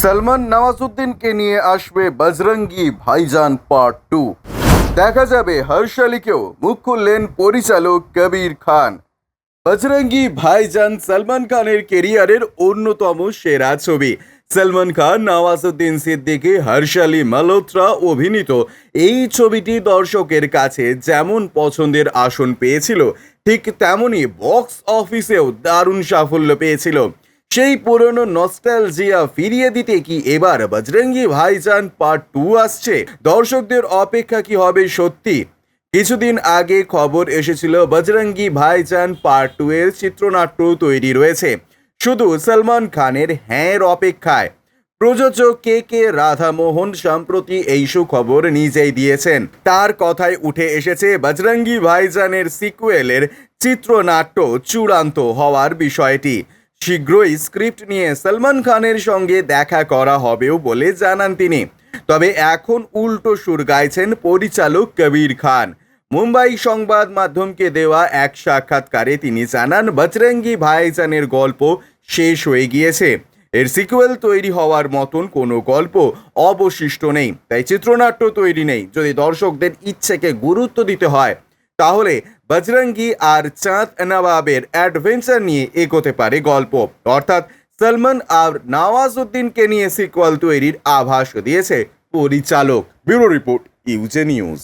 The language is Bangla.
সলমান নওয়াজুদ্দিনকে নিয়ে আসবে বজরঙ্গি ভাইজান পার্ট টু দেখা যাবে হর্ষ আলীকেও মুখ খুললেন পরিচালক কবির খান। বজরঙ্গি ভাইজান সলমান খানের কেরিয়ারের অন্যতম সেরা ছবি। সলমান খান, নওয়াজুদ্দিন সিদ্দিকী, হর্ষ আলী মালহোত্রা অভিনীত এই ছবিটি দর্শকের কাছে যেমন পছন্দের আসন পেয়েছিল, ঠিক তেমনই বক্স অফিসেও দারুণ সাফল্য পেয়েছিল। সেই পুরনো নস্টালজিয়া ফিরিয়ে দিতে কি এবার বজরঙ্গি ভাইজান পার্ট টু আসছে? দর্শকদের অপেক্ষা কি হবে সত্যি? কিছুদিন আগে খবর এসেছিল বজরঙ্গি ভাইজান পার্ট টু এর চিত্রনাট্য তৈরি রয়েছে। শুধু সলমান খানের হ্যাঁর অপেক্ষায়। প্রযোজক কে কে রাধামোহন সম্প্রতি এই সুখবর নিজেই দিয়েছেন। তার কথায় উঠে এসেছে বজরঙ্গি ভাইজানের সিকুয়েলের চিত্রনাট্য চূড়ান্ত হওয়ার বিষয়টি। শীঘ্রই স্ক্রিপ্ট নিয়ে সলমান খানের সঙ্গে দেখা করা হবেও বলে জানান তিনি। তবে এখন উল্টো সুর গাইছেন পরিচালক কবির খান। মুম্বাই সংবাদ মাধ্যমকে দেওয়া এক সাক্ষাৎকারে তিনি জানান, বজরঙ্গি ভাইজানের গল্প শেষ হয়ে গিয়েছে। এর সিকুয়েল তৈরি হওয়ার মতন কোনো গল্প অবশিষ্ট নেই। তাই চিত্রনাট্য তৈরি নেই। যদি দর্শকদের ইচ্ছেকে গুরুত্ব দিতে হয় তাহলে বজরঙ্গি আর চাঁদ নবাবের অ্যাডভেঞ্চার নিয়ে এগোতে পারে গল্প। অর্থাৎ সলমন আর নওয়াজউদ্দিনকে নিয়ে সিকুয়াল তৈরির আভাস দিয়েছে পরিচালক। Bureau report, UJ news.